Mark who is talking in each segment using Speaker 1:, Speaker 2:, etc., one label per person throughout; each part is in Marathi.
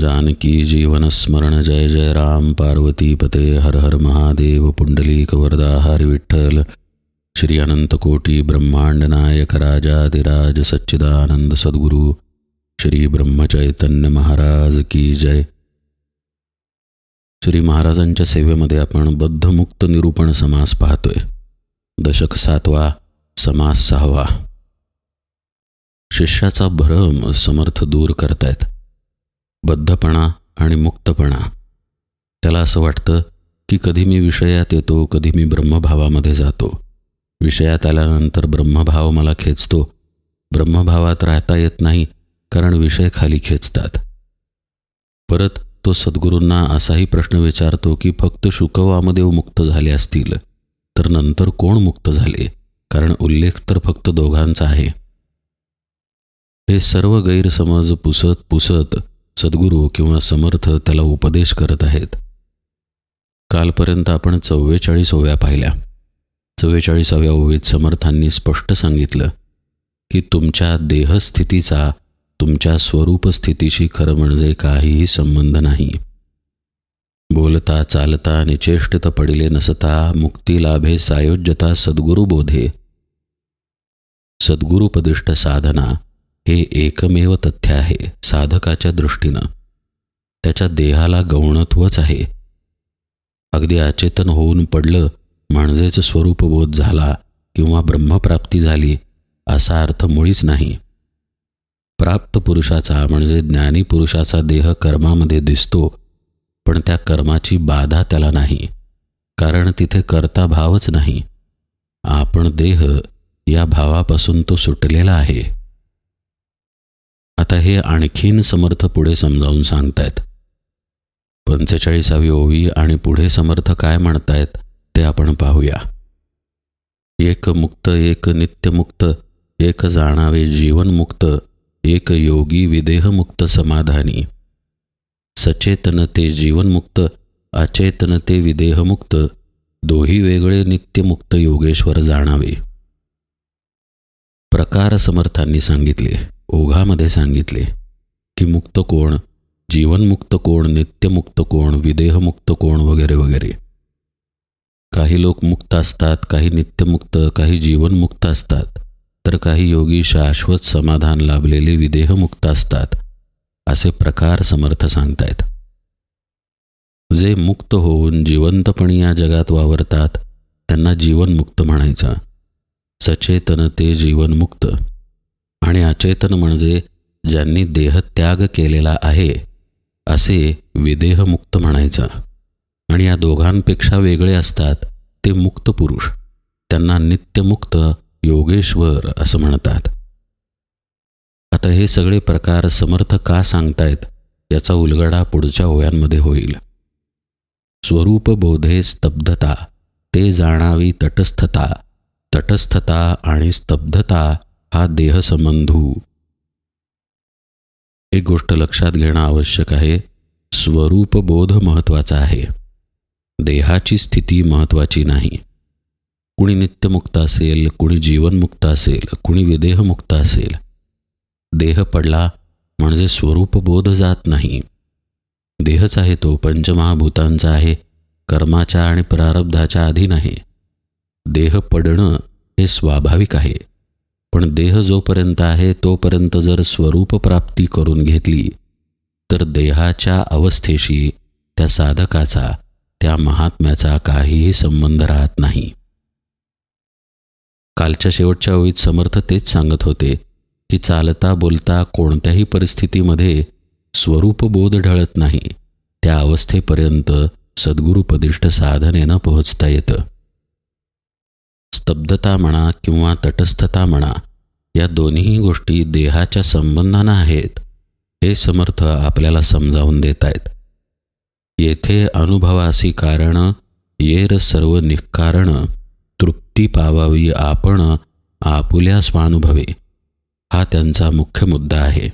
Speaker 1: जानकी जीवन स्मरण जय जय राम। पार्वती पते हर हर महादेव। पुंडली कवरदा हर विठ्ठल। श्री अनंतकोटी ब्रह्मांड नायक राजाधिराज सच्चिदानंद सद्गुरु। श्री ब्रह्मचैतन्य महाराज की जय। श्री महाराजांच्या सेवेमध्ये आपण बद्धमुक्त निरूपण समास पाहतोय. दशक सातवा समास सहावा. शिष्याचा भ्रम समर्थ दूर करतायत. बद्धपणा आणि मुक्तपणा. त्याला असं वाटतं की कधी मी विषयात येतो कधी मी ब्रह्मभावामध्ये जातो. विषयात आल्यानंतर ब्रह्मभाव मला खेचतो. ब्रह्मभावात राहता येत नाही कारण विषय खाली खेचतात. परत तो सद्गुरूंना असाही प्रश्न विचारतो की फक्त शुकवामदेव मुक्त झाले असतील तर नंतर कोण मुक्त झाले? कारण उल्लेख तर फक्त दोघांचा आहे. हे सर्व गैरसमज पुसत पुसत सद्गुरू किंवा समर्थ त्याला उपदेश करत आहेत. कालपर्यंत आपण चव्वेचाळीस ओव्या पाहिल्या. चव्वेचाळीसाव्या ओवीत समर्थांनी स्पष्ट सांगितलं की तुमच्या देहस्थितीचा तुमच्या स्वरूप स्थितीशी खरं म्हणजे काहीही संबंध नाही. बोलता चालता निचेष्टित पडिले नसता मुक्ती लाभे सायोज्यता सद्गुरुबोधे. सद्गुरुपदिष्ट साधना हे एकमेव तथ्य आहे साधकाच्या दृष्टीनं. त्याच्या देहाला गौणत्वच आहे. अगदी अचेतन होऊन पडलं म्हणजेच स्वरूपबोध झाला किंवा ब्रह्मप्राप्ती झाली असा अर्थ मुळीच नाही. प्राप्त पुरुषाचा म्हणजे ज्ञानी पुरुषाचा देह कर्मामध्ये दिसतो पण त्या कर्माची बाधा त्याला नाही कारण तिथे करता भावच नाही. आपण देह या भावापासून तो सुटलेला आहे. आता हे आणखीन समर्थ पुढे समजावून सांगतायत. पंचेचाळीसावी ओवी आणि पुढे समर्थ काय म्हणतायत ते आपण पाहूया. एक मुक्त एक नित्यमुक्त एक जाणावे जीवनमुक्त एक योगी विदेहमुक्त समाधानी. सचेतन ते जीवनमुक्त अचेतन ते विदेहमुक्त दोही वेगळे नित्यमुक्त योगेश्वर जाणावे. प्रकार समर्थांनी सांगितले. ओघामध्ये सांगितले की मुक्त कोण जीवनमुक्त कोण नित्यमुक्त कोण विदेहमुक्त कोण वगैरे वगैरे. काही लोक मुक्त असतात काही नित्यमुक्त काही जीवनमुक्त असतात तर काही योगी शाश्वत समाधान लाभलेले विदेहमुक्त असतात असे प्रकार समर्थ सांगतायत. जे मुक्त होऊन जिवंतपणी या जगात वावरतात त्यांना जीवनमुक्त म्हणायचं. सचेतन ते जीवनमुक्त. आणि अचेतन म्हणजे ज्यांनी देहत्याग केलेला आहे असे विदेहमुक्त म्हणायचं. आणि या दोघांपेक्षा वेगळे असतात ते मुक्त पुरुष. त्यांना नित्यमुक्त योगेश्वर असं म्हणतात. आता हे सगळे प्रकार समर्थ का सांगतायत याचा उलगडा पुढच्या ओव्यांमध्ये होईल. स्वरूप बोधे स्तब्धता ते जाणावी तटस्थता तटस्थता आणि स्तब्धता हा देहसंबंधू. एक गोष्ट लक्षात घेणं आवश्यक आहे स्वरूपबोध महत्त्वाचा आहे. देहाची स्थिती महत्त्वाची नाही. कुणी नित्यमुक्त असेल कुणी जीवनमुक्त असेल कुणी विदेहमुक्त असेल. देह पडला म्हणजे स्वरूपबोध जात नाही. देहच आहे तो पंचमहाभूतांचा आहे कर्माच्या आणि प्रारब्धाच्या अधीन आहे देह पडणं हे स्वाभाविक आहे. पण देह जोपर्यंत आहे तोपर्यंत जर स्वरूप प्राप्ती करून घेतली तर देहाच्या अवस्थेशी त्या साधकाचा त्या महात्म्याचा काहीही संबंध राहत नाही. कालच्या शेवटच्या ओळीत समर्थ तेच सांगत होते की चालता बोलता कोणत्याही परिस्थितीमध्ये स्वरूपबोध ढळत नाही त्या अवस्थेपर्यंत सद्गुरुपदिष्ट साधनेनं पोहोचता येतं. स्तब्धता म्हणा किंवा तटस्थता म्हणा या दोन्ही गोष्टी देहाच्या संबंधानं आहेत हे समर्थ आपल्याला समजावून देत आहेत. येथे अनुभवासी कारण येर सर्व निःकारण तृप्ती पावावी आपण आपुल्या स्वानुभवे हा त्यांचा मुख्य मुद्दा आहे.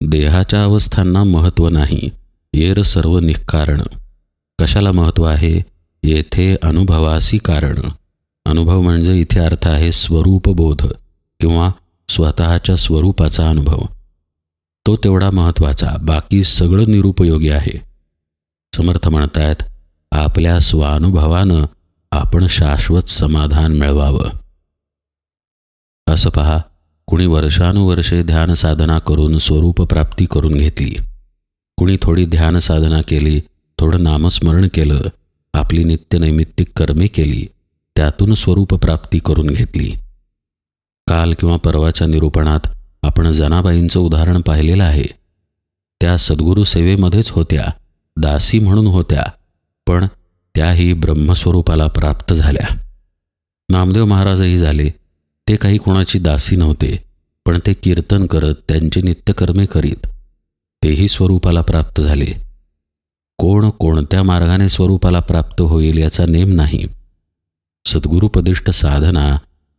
Speaker 1: देहाच्या अवस्थांना महत्त्व नाही येर सर्व निःकारण. कशाला महत्त्व आहे? येथे अनुभवासी कारण. अनुभव म्हणजे इथे अर्थ आहे स्वरूपबोध किंवा स्वतःच्या स्वरूपाचा अनुभव. तो तेवढा महत्त्वाचा बाकी सगळं निरुपयोगी आहे. समर्थ म्हणतायत आपल्या स्वानुभवानं आपण शाश्वत समाधान मिळवावं. असं पहा कुणी वर्षानुवर्षे ध्यान साधना करून स्वरूपप्राप्ती करून घेतली. कुणी थोडी ध्यान साधना केली थोडं नामस्मरण केलं आपली नित्यनैमित्तिक कर्मे केली त्यातून स्वरूप प्राप्ती करून घेतली. काल किंवा परवाच्या निरूपणात आपण जनाबाईंचं उदाहरण पाहिलेलं आहे. त्या सद्गुरू सेवेमध्येच होत्या दासी म्हणून होत्या पण त्याही ब्रह्मस्वरूपाला प्राप्त झाल्या. नामदेव महाराजही झाले. ते काही कोणाची दासी नव्हते पण ते कीर्तन करत त्यांची नित्यकर्मे करीत तेही स्वरूपाला प्राप्त झाले. कोण कोणत्या मार्गाने स्वरूपाला प्राप्त होईल याचा नेम नाही. सद्गुरुपदिष्ट साधना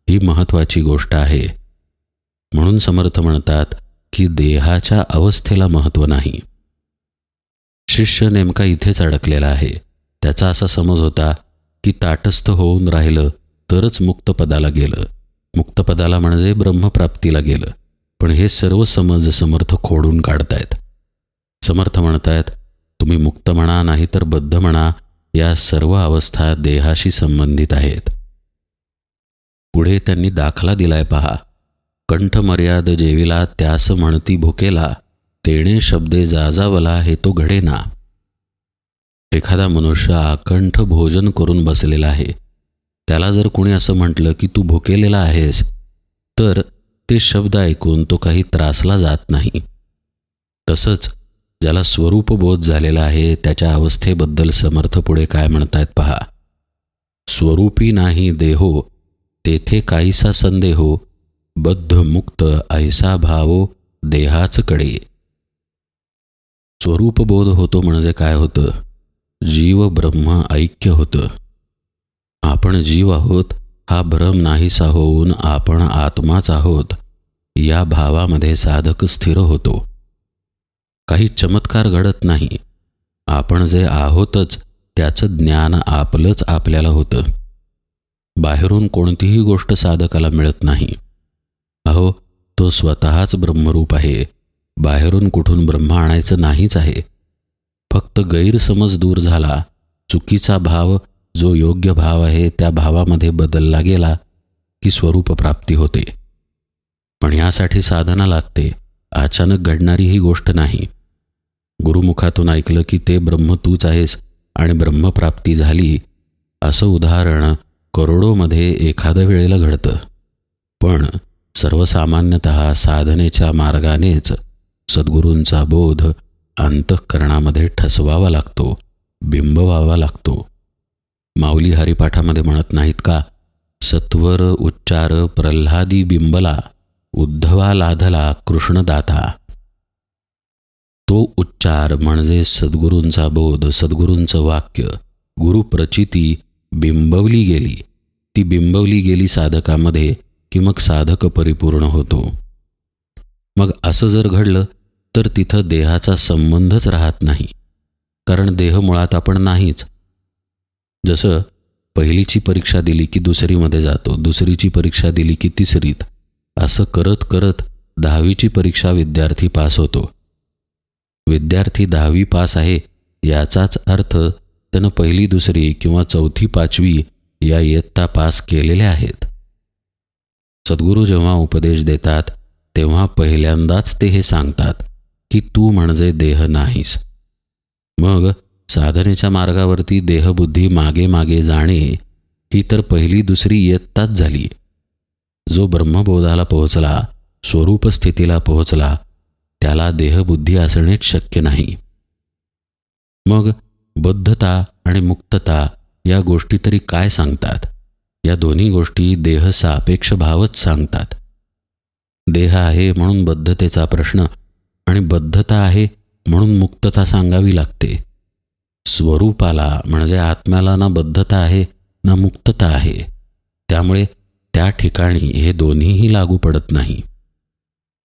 Speaker 1: ही महत्त्वाची गोष्ट आहे. म्हणून समर्थ म्हणतात की देहाच्या अवस्थेला महत्त्व नाही. शिष्य नेमका इथेच अडकलेला आहे. त्याचा असा समज होता की ताटस्थ होऊन राहिलं तरच मुक्तपदाला गेलं. मुक्तपदाला म्हणजे ब्रह्मप्राप्तीला गेलं. पण हे सर्व समज समर्थ खोडून काढतायत. समर्थ म्हणतायत तुम्ही मुक्त म्हणा नाही तर बद्ध म्हणा या सर्व अवस्था देहाशी संबंधित आहेत. पुढे त्यांनी दाखला दिलाय पहा. कंठ मर्याद जेविला त्यास म्हणती भुकेला तेणे शब्दे जाजावला हे तो घडेना. एखादा मनुष्य आकंठ भोजन करून बसलेला आहे. त्याला जर कोणी असं म्हटलं की तू भुकेलेला आहेस तर ते शब्द ऐकून तो काही त्रासला जात नाही. तसंच ज्याला स्वरूपबोध झालेला आहे त्याच्या अवस्थेबद्दल समर्थ पुढे काय म्हणतायत पहा. स्वरूपी नाही देहो तेथे काहीसा संदेहो बद्ध मुक्त ऐसा भावो देहाच कडे. स्वरूपबोध होतो म्हणजे काय होतं? जीव ब्रह्म ऐक्य होतं. आपण जीव आहोत हा भ्रम नाहीसा होऊन आपण आत्माच आहोत या भावामध्ये साधक स्थिर होतो. काही चमत्कार घडत नाही. आपण जे आहोतच त्याचं ज्ञान आपलंच आपल्याला होतं. बाहेरून कोणतीही गोष्ट साधकाला मिळत नाही. अहो तो स्वतःच ब्रह्मरूप आहे. बाहेरून कुठून ब्रह्म आणायचं नाहीच आहे. फक्त गैरसमज दूर झाला. चुकीचा भाव जो योग्य भाव आहे त्या भावामध्ये बदलला गेला की स्वरूप प्राप्ती होते. पण यासाठी साधना लागते. अचानक घडणारी ही गोष्ट नाही. गुरुमुखातून ऐकलं की ते ब्रह्म तूच आहेस आणि ब्रह्मप्राप्ती झाली असं उदाहरण करोडोमध्ये एखाद्या वेळेला घडतं. पण सर्वसामान्यत साधनेच्या मार्गानेच सद्गुरूंचा बोध अंतःकरणामध्ये ठसवावा लागतो बिंबवावा लागतो. माऊली हरिपाठामध्ये म्हणत नाहीत का सत्वर उच्चार प्रल्हादी बिंबला उद्धवा लाधला कृष्णदाता. तो उच्चार म्हणजे सद्गुरूंचा बोध सद्गुरूंचं वाक्य. गुरुप्रचिती बिंबवली गेली. ती बिंबवली गेली साधकामध्ये की मग साधक परिपूर्ण होतो. मग असं जर घडलं तर तिथं देहाचा संबंधच राहत नाही. कारण देह मुळात आपण नाहीच. जसं पहिलीची परीक्षा दिली की दुसरीमध्ये जातो दुसरीची परीक्षा दिली की तिसरीत. असं करत करत दहावीची परीक्षा विद्यार्थी पास होतो. विद्यार्थी दहावी पास आहे याचाच अर्थ त्यानं पहिली दुसरी किंवा चौथी पाचवी या इयत्ता पास केलेल्या आहेत. सद्गुरू जेव्हा उपदेश देतात तेव्हा पहिल्यांदाच ते हे सांगतात की तू म्हणजे देह नाहीस. मग साधनेच्या मार्गावरती देहबुद्धी मागे मागे जाणे ही तर पहिली दुसरी इयत्ताच झाली. जो ब्रह्मबोधाला पोहोचला स्वरूप स्थितीला पोहोचला त्याला देहबुद्धी असणेच शक्य नाही. मग बद्धता आणि मुक्तता या गोष्टी तरी काय सांगतात? या दोन्ही गोष्टी देह सापेक्ष भावच सांगतात. देह आहे म्हणून बद्धतेचा प्रश्न आणि बद्धता आहे म्हणून मुक्तता सांगावी लागते. स्वरूपाला म्हणजे आत्म्याला ना बद्धता आहे ना मुक्तता आहे. त्यामुळे त्या ठिकाणी हे दोन्हीही लागू पडत नाही.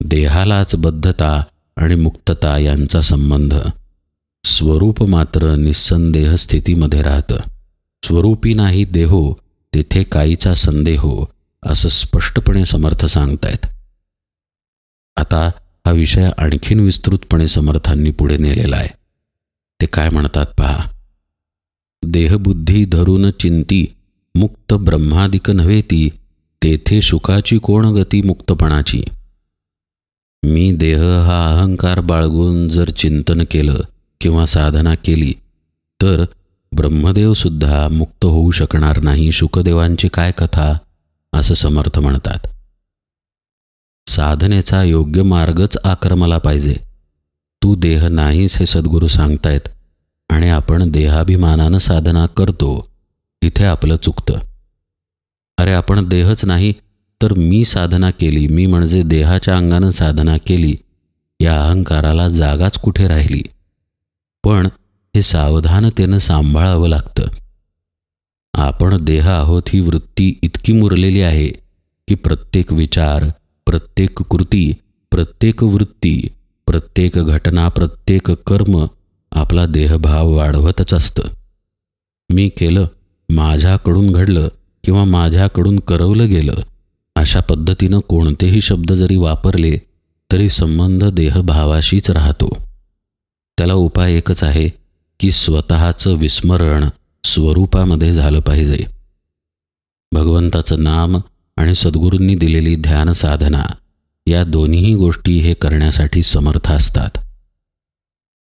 Speaker 1: देहालाच बद्धता आणि मुक्तता यांचा संबंध. स्वरूप मात्र निस्संदेह स्थितीमध्ये राहतं. स्वरूपी नाही देहो तेथे काहीचा संदेहो असं स्पष्टपणे समर्थ सांगतायत. आता हा विषय आणखीन विस्तृतपणे समर्थांनी पुढे नेलेला आहे. ते काय म्हणतात पहा? देहबुद्धी धरून चिंती मुक्त ब्रह्मादिक नव्हे ती तेथे सुखाची कोण गती मुक्तपणाची? मी देह हा अहंकार बाळगून जर चिंतन केलं किंवा साधना केली तर ब्रह्मदेवसुद्धा मुक्त होऊ शकणार नाही शुकदेवांची काय कथा? असं समर्थ म्हणतात. साधनेचा योग्य मार्गच आक्रमला पाहिजे. तू देह नाहीस हे सद्गुरू सांगतायत आणि आपण देहाभिमानानं साधना करतो इथे आपलं चुकतं. अरे आपण देहच नाही तर मी साधना केली मी म्हणजे देहाच्या अंगानं साधना केली या अहंकाराला जागाच कुठे राहिली? पण हे सावधानतेनं सांभाळावं लागतं. आपण देह आहोत ही वृत्ती इतकी मुरलेली आहे की प्रत्येक विचार प्रत्येक कृती प्रत्येक वृत्ती प्रत्येक घटना प्रत्येक कर्म आपला देहभाव वाढवतच असतं. मी केलं माझ्याकडून घडलं किंवा माझ्याकडून करवलं गेलं अशा पद्धतीनं कोणतेही शब्द जरी वापरले तरी संबंध देहभावाशीच राहतो. त्याला उपाय एकच आहे की स्वतःचं विस्मरण स्वरूपामध्ये झालं पाहिजे. भगवंताचं नाम आणि सद्गुरूंनी दिलेली ध्यान साधना या दोन्हीही गोष्टी हे करण्यासाठी समर्थ असतात.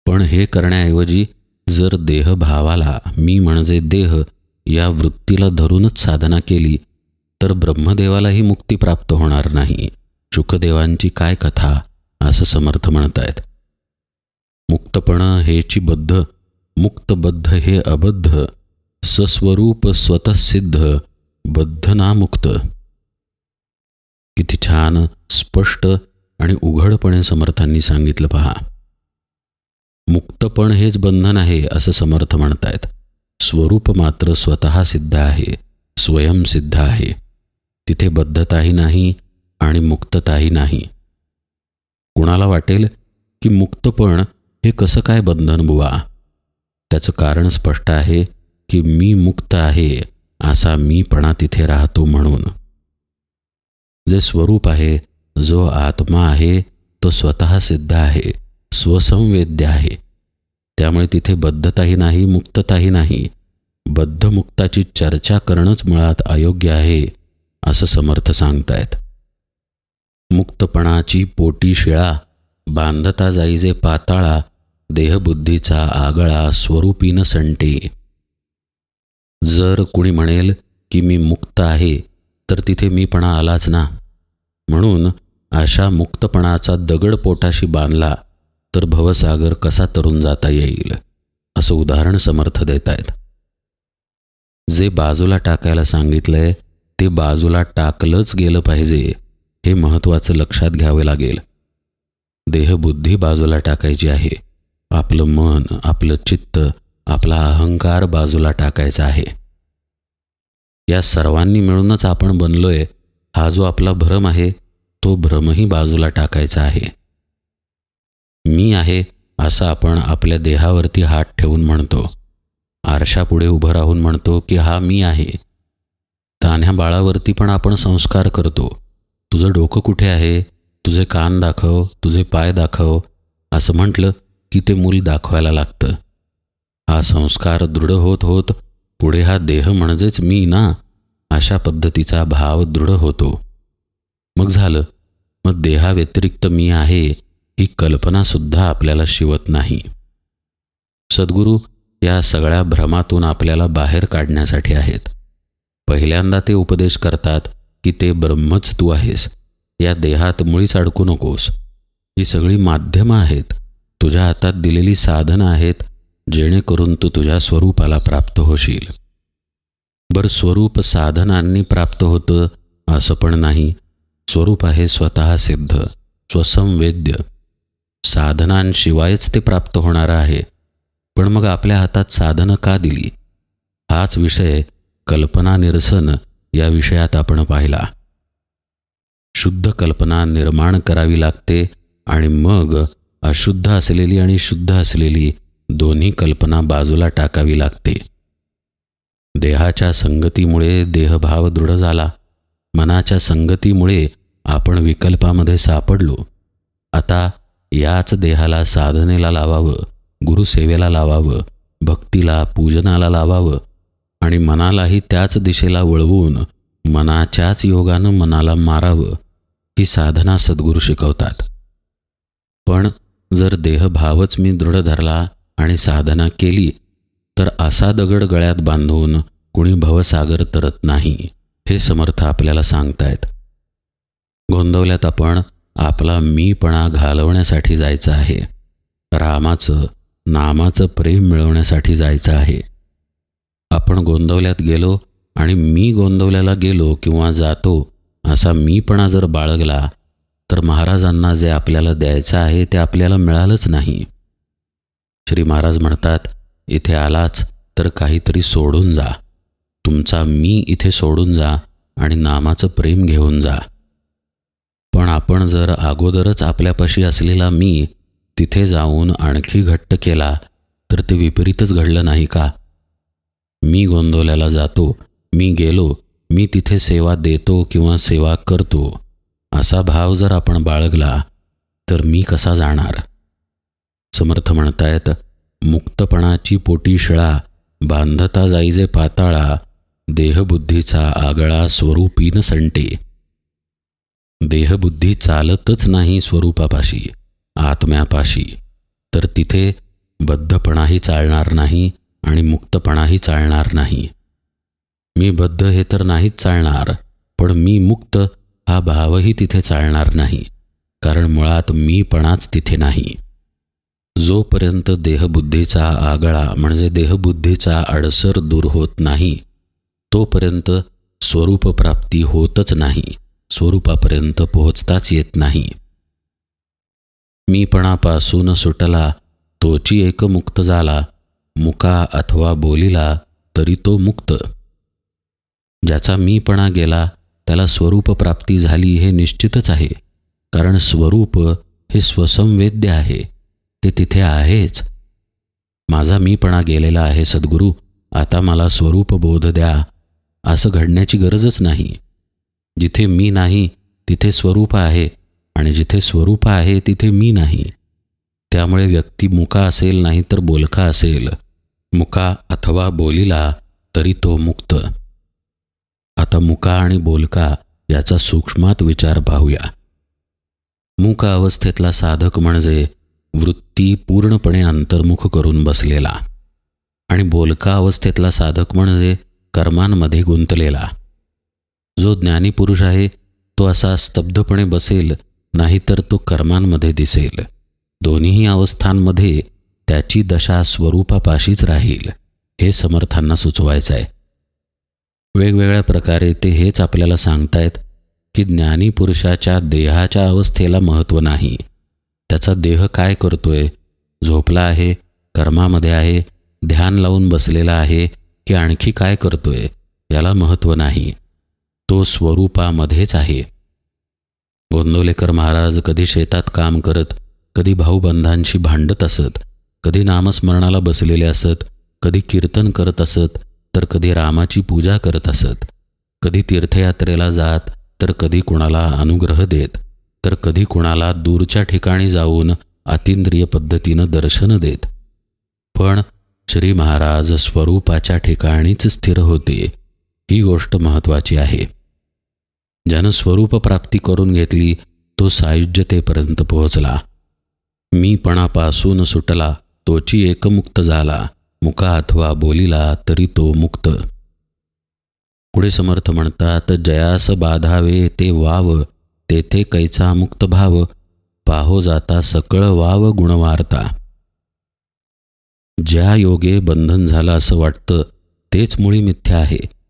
Speaker 1: पण हे करण्याऐवजी जर देहभावाला मी म्हणजे देह या वृत्तीला धरूनच साधना केली तर ब्रह्मदेवालाही मुक्ती प्राप्त होणार नाही. शुकदेवांची काय कथा? असं समर्थ म्हणतायत. मुक्तपण हेची बद्ध मुक्तबद्ध हे अबद्ध सस्वरूप स्वतःसिद्ध बद्ध ना मुक्त. किती छान स्पष्ट आणि उघडपणे समर्थांनी सांगितलं पहा. मुक्तपण हेच बंधन आहे असं समर्थ म्हणतायत. स्वरूप मात्र स्वतः सिद्ध आहे स्वयंसिद्ध आहे. तिथे बद्धताही नाही आणि मुक्तताही नाही. कुणाला वाटेल की मुक्तपण हे कसं काय बंधन बुवा? त्याचं कारण स्पष्ट आहे की मी मुक्त आहे असा मीपणा तिथे राहतो म्हणून. जे स्वरूप आहे जो आत्मा आहे तो स्वतः सिद्ध आहे स्वसंवेद्य आहे. त्यामुळे तिथे बद्धताही नाही मुक्तताही नाही. बद्धमुक्ताची चर्चा करणंच मुळात अयोग्य आहे असं समर्थ सांगतायत. मुक्तपणाची पोटी शिळा बांधता जाईजे पाताळा देहबुद्धीचा आगळा स्वरूपीन संटे. जर कुणी म्हणेल की मी मुक्त आहे तर तिथे मीपणा आलाच ना. म्हणून अशा मुक्तपणाचा दगड पोटाशी बांधला तर भवसागर कसा तरून जाता येईल? असं उदाहरण समर्थ देत आहेत जे बाजूला टाकायला सांगितलंय ते बाजूला टाकलंच गेलं पाहिजे हे महत्त्वाचं लक्षात घ्यावे लागेल. देहबुद्धी बाजूला टाकायची आहे. आपलं मन आपलं चित्त आपला अहंकार बाजूला टाकायचा आहे. या सर्वांनी मिळूनच आपण बनलोय हा जो आपला भ्रम आहे तो भ्रमही बाजूला टाकायचा आहे. मी आहे असं आपण आपल्या देहावरती हात ठेवून म्हणतो. आरशापुढे उभं राहून म्हणतो की हा मी आहे. तान्ह्या बाळावरती पण आपण संस्कार करतो. तुझं डोकं कुठे आहे? तुझे कान दाखव तुझे पाय दाखव असं म्हटलं की ते मूल दाखवायला लागतं. हा संस्कार दृढ होत होत पुढे हा देह म्हणजेच मी ना? अशा पद्धतीचा भाव दृढ होतो. मग झालं. मग देहाव्यतिरिक्त मी आहे. ही कल्पनासुद्धा आपल्याला शिवत नाही. सद्गुरू या सगळ्या भ्रमातून आपल्याला बाहेर काढण्यासाठी आहेत. पहिल्यांदा ते उपदेश करतात की ते ब्रह्मच तू आहेस. या देहात मुळीच अडकू नकोस. ही सगळी माध्यमं आहेत. तुझ्या हातात दिलेली साधनं आहेत जेणेकरून तू तुझ्या स्वरूपाला प्राप्त होशील. बरं स्वरूप साधनांनी प्राप्त होतं असं पण नाही. स्वरूप आहे स्वतः सिद्ध स्वसंवेद्य. साधनांशिवायच ते प्राप्त होणारं आहे. पण मग आपल्या हातात साधनं का दिली? हाच विषय कल्पना निरसन या विषयात आपण पाहिला. शुद्ध कल्पना निर्माण करावी लागते आणि मग अशुद्ध असलेली आणि शुद्ध असलेली दोन्ही कल्पना बाजूला टाकावी लागते. देहाच्या संगतीमुळे देहभाव दृढ झाला. मनाच्या संगतीमुळे आपण विकल्पामध्ये सापडलो. आता याच देहाला साधनेला लावावं गुरुसेवेला लावावं भक्तीला पूजनाला लावावं आणि मनालाही त्याच दिशेला वळवून मनाच्याच योगानं मनाला मारावं ही साधना सद्गुरू शिकवतात. पण जर देहभावच मी दृढ धरला आणि साधना केली तर असा दगड गळ्यात बांधून कुणी भवसागर तरत नाही हे समर्थ आपल्याला सांगतायत. गोंदवल्यात आपण आपला मीपणा घालवण्यासाठी जायचं आहे. रामाचं नामाचं प्रेम मिळवण्यासाठी जायचं आहे. आपण गोंदवल्यात गेलो आणि मी गोंदवल्याला गेलो किंवा जातो असा मीपणा जर बाळगला तर महाराजांना जे आपल्याला द्यायचं आहे ते आपल्याला मिळालंच नाही. श्री महाराज म्हणतात इथे आलाच तर काहीतरी सोडून जा. तुमचा मी इथे सोडून जा आणि नामाचं प्रेम घेऊन जा. आपण जर अगोदरच आपल्यापाशी असलेला मी तिथे जाऊन आणखी घट्ट केला तर ते विपरीतच घडलं नाही का? मी गोंदवल्याला जातो मी गेलो मी तिथे सेवा देतो किंवा सेवा करतो असा भाव जर आपण बाळगला तर मी कसा जाणार? समर्थ म्हणतायत मुक्तपणाची पोटी शिळा बांधता जाईजे पाताळा देहबुद्धीचा आगळा स्वरूपीन संटे. देहबुद्धी चालतच नाही स्वरूपापाशी आत्म्यापाशी. तर तिथे बद्धपणाही चालणार नाही आणि मुक्तपणाही चालणार नाही. मी बद्ध हे तर नाहीच चालणार पण मी मुक्त हा भावही तिथे चालणार नाही कारण मुळात मीपणाच तिथे नाही. जोपर्यंत देहबुद्धीचा आगळा म्हणजे देहबुद्धीचा अडसर दूर होत नाही तोपर्यंत स्वरूपप्राप्ती होतच नाही. स्वरूपापर्यंत पोहोचताच येत नाही. मीपणापासून सुटला तोची एक मुक्त झाला मुका अथवा बोलिला तरी तो मुक्त. ज्याचा मीपणा गेला त्याला स्वरूप प्राप्ती झाली हे निश्चितच आहे कारण स्वरूप हे स्वसंवेद्य आहे ते तिथे आहेच. माझा मीपणा गेलेला आहे सद्गुरू आता मला स्वरूप बोध द्या असं घडण्याची गरजच नाही. जिथे मी नाही तिथे स्वरूप आहे. आणि जिथे स्वरूप आहे तिथे मी नाही. त्यामुळे व्यक्ती मुका असेल नाही तर बोलका असेल. मुका अथवा बोलिला तरी तो मुक्त. आता मुका आणि बोलका याचा सूक्ष्मात विचार पाहूया. मूक अवस्थेतला साधक म्हणजे वृत्ती पूर्णपणे अंतर्मुख करून बसलेला. आणि बोलका अवस्थेतला साधक म्हणजे कर्मांमध्ये गुंतलेला. जो ज्ञानी पुरुष आहे तो असा स्तब्धपणे बसेल नाहीतर तो कर्मांमध्ये दिसेल. दोन्हीही अवस्थांमध्ये त्याची दशा स्वरूपापाशीच राहील हे समर्थांना सुचवायचं आहे वेगवेगळ्या प्रकारे ते हेच आपल्याला सांगतायत की ज्ञानी पुरुषाच्या देहाच्या अवस्थेला महत्त्व नाही. त्याचा देह काय करतोय? झोपला आहे कर्मामध्ये आहे ध्यान लावून बसलेला आहे की आणखी काय करतोय? याला महत्त्व नाही. तो स्वरूपामध्येच आहे. गोंदवलेकर महाराज कधी शेतात काम करत कधी भाऊबंधांशी भांडत असत कधी नामस्मरणाला बसलेले असत कधी कीर्तन करत असत तर कधी रामाची पूजा करत असत कधी तीर्थयात्रेला जात तर कधी कुणाला अनुग्रह देत तर कधी कुणाला दूरच्या ठिकाणी जाऊन अतिंद्रिय पद्धतीनं दर्शन देत. पण श्री महाराज स्वरूपाच्या ठिकाणीच स्थिर होते. ही गोष्ट महत्त्वाची आहे. ज्यानं स्वरूपप्राप्ती करून घेतली तो सायुज्यतेपर्यंत पोहोचला. मीपणापासून सुटला तोची एकमुक्त झाला मुका अथवा बोलिला तरी तो मुक्त. पुढे समर्थ म्हणतात जयास बाधावे ते वाव तेथे कैचा मुक्त भाव पाहो जाता सकळ वाव गुणवार्ता. ज्या योगे बंधन झालं असं वाटतं तेच मुळी मिथ्या आहे.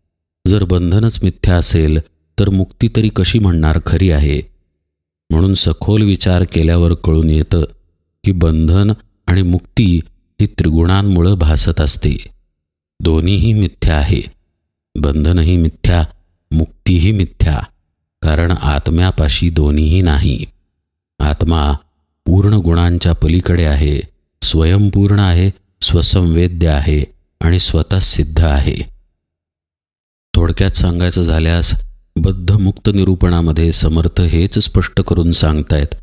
Speaker 1: जर बंधनच मिथ्या असेल तर मुक्ती तरी कशी म्हणणार खरी आहे? म्हणून सखोल विचार केल्यावर कळून येतं की बंधन आणि मुक्ती ही त्रिगुणांमुळं भासत असते. दोन्हीही मिथ्या आहे. बंधनही मिथ्या मुक्तीही मिथ्या कारण आत्म्यापाशी दोन्हीही नाही. आत्मा पूर्ण गुणांच्या पलीकडे आहे स्वयंपूर्ण आहे स्वसंवेद्य आहे आणि स्वतः सिद्ध आहे. थोडक्यात सांगायचं झाल्यास बद्धमुक्त निरूपणामध्ये समर्थ हेच स्पष्ट करून सांगतायत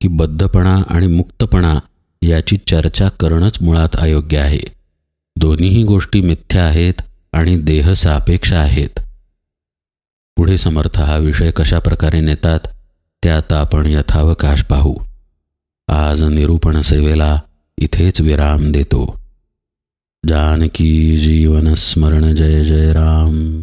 Speaker 1: की बद्धपणा आणि मुक्तपणा याची चर्चा करणंच मुळात अयोग्य आहे. दोन्हीही गोष्टी मिथ्या आहेत आणि देह सापेक्ष आहेत. पुढे समर्थ हा विषय कशा प्रकारे नेतात ते आता आपण यथावकाश पाहू. आज निरूपण सेवेला इथेच विराम देतो. जानकी जीवन स्मरण जय जय राम.